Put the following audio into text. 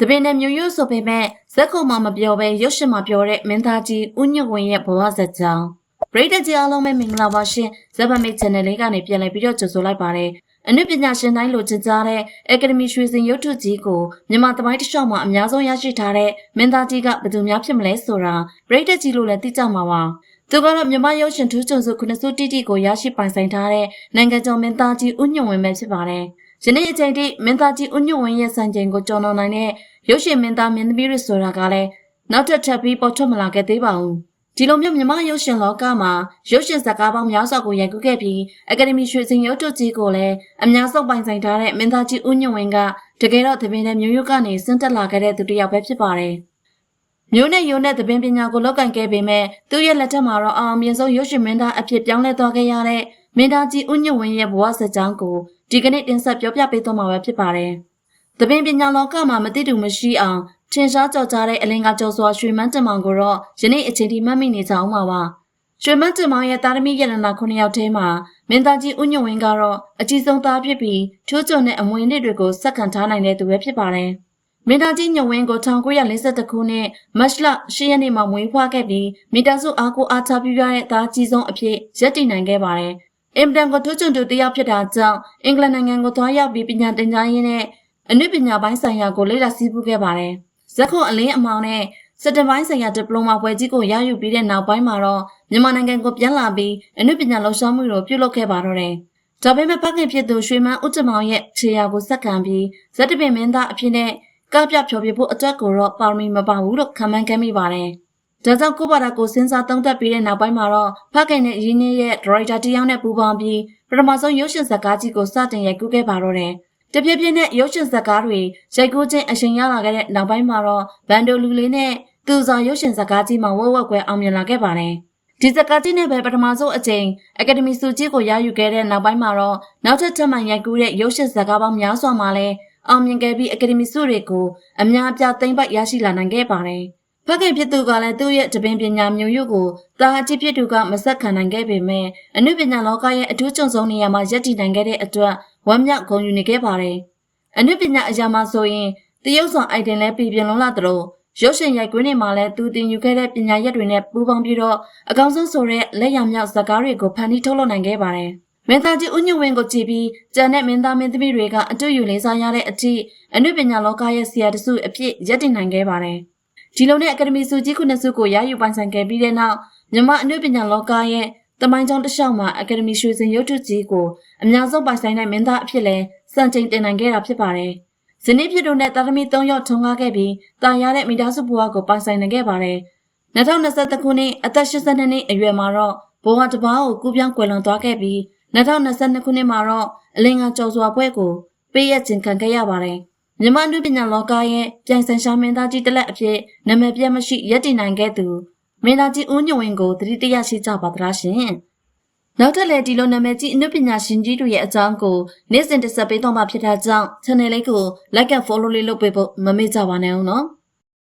တပင်နဲ့မျိုးရိုးဆိုပေမဲ့ဇက်ခုံမှမပြောဘဲရုပ်ရှင်မှာပြောတဲ့မင်းသားကြီးဦးညွန့်ဝင်းရဲ့ဘဝဇာတ်ကြောင်းပရိသတ်ကြီးအားလုံးပဲမင်္ဂလာပါရှင်ဇက်ဗမေ channel လေးကနေပြန်လည်ပြီးတော့ကြိုဆိုလိုက်ပါတယ်အနုပညာရှင်တိုင်းလိုချင်ကြတဲ့အကယ်ဒမီရွှေစင်ရုပ်ထုကြီးကိုမြန်မာသမိုင်းတစ်လျှောက်မှာအများဆုံးရရှိထားတဲ့မင်းသားကြီးကဘယ်သူများဖြစ်မလဲဆိုတာပရိသတ်ကြီးလို့လည်းသိကြမှာပါသူကတော့မြန်မာရုပ်ရှင်ထူးချွန်စုခုနှစ်စုတိတိကိုရရှိပိုင်ဆိုင်ထားတဲ့နိုင်ငံကျော်မင်းသားကြီးဦးညွန့်ဝင်းပဲဖြစ်ပါတယ် ယနေ့အချိန်ထိမင်းသားကြီးဦးညွန့်ဝင်းရဲ့စံချိန်ကိုကျော်လွန်နိုင်တဲ့ရုပ်ရှင်မင်းသားမင်းသမီးတွေဆိုတာကလည်းနောက်ထပ်ထပ်ပြီးပေါ်ထွက်မလာခဲ့သေးပါဘူးဒီလိုမျိုးမြမရုပ်ရှင်လောကမှာရုပ်ရှင်ဇာတ်ကားပေါင်းများစွာကိုရိုက်ကူးခဲ့ပြီးအကယ်ဒမီရွှေစင်ရုပ်တုကြီးကိုလည်းအများဆုံးပိုင်ဆိုင်ထားတဲ့မင်းသားကြီးဦးညွန့်ဝင်းကတကယ်တော့သပင်နဲ့မျိုးရုပ်ကနေဆင်းသက်လာခဲ့တဲ့သူတစ်ယောက်ပဲဖြစ်ပါတယ်။မျိုးနဲ့ရုံနဲ့သပင်ပညာကိုလောက်ကင်ခဲ့ပေမဲ့သူ့ရဲ့လက်ထက်မှာတော့အောင်မြင်ဆုံးရုပ်ရှင်မင်းသားအဖြစ်ပြောင်းလဲသွားခဲ့ရတဲ့မင်းသားကြီးဦးညွန့်ဝင်းရဲ့ဘဝဇာတ်ကြောင်းကို ဒီကနေ့တင်ဆက်ပြောပြပေးသွားမှာပဲဖြစ်ပါတယ်။သပင်ပညာလောကမှာမသိတူမရှိအောင်ထင်ရှားကြော်ကြားတဲ့အလင်ကကျော်စွာရွှေမန်းတင်မောင်ကိုတော့ယနေ့အချိန်ထိမှတ်မိနေကြအောင်ပါပါရွှေမန်းတင်မောင်ရဲ့တာသမီရတနာ9ယောက်ထဲမှာမင်းသားကြီးဦးညွန့်ဝင်းကတော့အကြီးဆုံးသားဖြစ်ပြီးချိုးချုံတဲ့အမွေနှစ်တွေကိုစက္ကန့်ထားနိုင်တဲ့သူပဲဖြစ်ပါတယ်မင်းသားကြီးညွန့်ဝင်းကို1942ခုနှစ်မတ်လ10ရက်နေ့မှာမွေးဖွားခဲ့ပြီးမိသားစုအားကိုအားချပြုရတဲ့သားကြီးဆုံးအဖြစ်ရပ်တည်နိုင်ခဲ့ပါတယ် အင်တန်ကိုထိုးချွန်သူတယောက်ဖြစ်တာကြောင့်အင်္ဂလန်နိုင်ငံကိုသွားရောက်ပြီးပညာသင်ကြားရင်းနဲ့အနုပညာပိုင်းဆိုင်ရာကိုလေ့လာစည်းပူးခဲ့ပါတယ်။ဇက်ခွန်အလင်းအမောင်နဲ့စက်တပိုင်းဆိုင်ရာဒီပလိုမာပွဲကြီးကိုရယူပြီးတဲ့နောက်ပိုင်းမှာတော့မြန်မာနိုင်ငံကိုပြန်လာပြီးအနုပညာလှူရှားမှုတွေပြုလုပ်ခဲ့ပါတော့တယ်။ဒါပေမဲ့ဖခင်ဖြစ်သူရွှေမန်းဦးတမောင်ရဲ့ခြေရာကိုစက္ကန့်ပြီးဇက်တပင်မင်းသားအဖြစ်နဲ့ကပြဖြောပြဖို့အတွက်ကိုတော့ပါရမီမပါဘူးလို့ခံမှန်းခဲ့မိပါတယ်။ ဒါကြောင့်ကိုပါတာကိုစဉ်းစားသုံးသပ်ပြီးတဲ့နောက်ပိုင်းမှာတော့ဖခင်နဲ့ရင်းနှီးရဲ့ဒရိုက်တာတယောက်နဲ့ပူးပေါင်းပြီးပထမဆုံးရုပ်ရှင်ဇာတ်ကားကြီးကိုစတင်ရိုက်ကူးခဲ့ပါတော့တယ်။တပြည့်ပြည့်နဲ့ရုပ်ရှင်ဇာတ်ကားတွေရိုက်ကူးခြင်းအရှင်ရလာခဲ့တဲ့နောက်ပိုင်းမှာတော့ဘန်ဒိုလူလေးနဲ့သူဆောင်ရုပ်ရှင်ဇာတ်ကားကြီးမှာဝက်ဝက်ကွယ်အောင်မြင်လာခဲ့ပါတယ်။ဒီဇာတ်ကားကြီးနဲ့ပဲပထမဆုံးအကြိမ်အကယ်ဒမီဆုကြီးကိုရယူခဲ့တဲ့နောက်ပိုင်းမှာတော့နောက်ထပ်ထပ်မံရိုက်ကူးတဲ့ရုပ်ရှင်ဇာတ်ကားပေါင်းများစွာမှာလည်းအောင်မြင်ခဲ့ပြီးအကယ်ဒမီဆုတွေကိုအများအပြားသိမ်းပိုက်ရရှိလာနိုင်ခဲ့ပါတယ်။ ဖခင်ဖြစ်သူကလည်းသူ့ရဲ့တပင်ပညာမျိုးရုပ်ကိုတာအကြည့်ဖြစ်သူကမဆက်ခံနိုင်ခဲ့ပေမဲ့အနုပညာလောကရဲ့အထူးကျုံဆုံးနေရာမှာရပ်တည်နိုင်ခဲ့တဲ့အတွက်ဝမ်းမြောက်ဂုဏ်ယူနေခဲ့ပါတယ်။အနုပညာအရာမှာဆိုရင်တရုပ်ဆောင်အိုက်တင်လဲပြည်ပြင်းလုံးလာသလိုရုပ်ရှင်ရိုက်ကွင်းတွေမှာလည်းသူတင်ယူခဲ့တဲ့ပညာရက်တွေနဲ့ပူးပေါင်းပြီးတော့အကောင်းဆုံးဆိုတဲ့လက်ရမြောက်ဇာတ်ကားတွေကိုဖန်တီးထုတ်လုပ်နိုင်ခဲ့ပါတယ်။မင်းသားကြီးဦးညွန့်ဝင်းကိုကြည့်ပြီးကြံတဲ့မင်းသားမင်းသမီးတွေကအတူယူလေးစားရတဲ့အထိအနုပညာလောကရဲ့ဆရာတစုအဖြစ်ရပ်တည်နိုင်ခဲ့ပါတယ်။ ဒီလိုနဲ့အကယ်ဒမီဆုကြီးခုနှစ်ဆုကိုရယူပိုင်ဆိုင်ခဲ့ပြီးတဲ့နောက်မြန်မာအနုပညာလောကရဲ့တမိုင်းကြောင်းတစ်လျှောက်မှာအကယ်ဒမီရွှေစင်ရုပ်ထုကြီးကိုအများဆုံးပိုင်ဆိုင်တဲ့မင်းသားအဖြစ်လဲစံချိန်တင်နိုင်ခဲ့တာဖြစ်ပါတယ်။ဇနီးဖြစ်တို့နဲ့တာသမီ၃ယောက်ထုံကားခဲ့ပြီးတာရတဲ့မိသားစုဘဝကိုပိုင်ဆိုင်နိုင်ခဲ့ပါတယ်။2023ခုနှစ်အသက်82နှစ်အရွယ်မှာတော့ဘဝတစ်ပါးကိုကူးပြောင်းကွယ်လွန်သွားခဲ့ပြီး2022ခုနှစ်မှာတော့အလင်္ကာကျော်စွာပွဲကိုပေးရခြင်းခံခဲ့ရပါတယ်။ မြန်မာလူပညာလောကရဲ့ပြိုင်ဆိုင်ရှားမင်းသားကြီးတစ်လက်အဖြစ်နာမည်ပြတ်မရှိရပ်တည်နိုင်ခဲ့သူမင်းသားကြီးဦးညွန့်ဝင်းကိုတတိတရရှိကြပါသလားရှင်။နောက်ထပ်လည်းဒီလိုနာမည်ကြီးအနုပညာရှင်ကြီးတို့ရဲ့အကြောင်းကိုနေ့စဉ်တင်ဆက်ပေးတော့မှာဖြစ်တာကြောင့် channel လေးကို like and follow လေးလုပ်ပေးဖို့မမေ့ကြပါနဲ့ဦးနော်။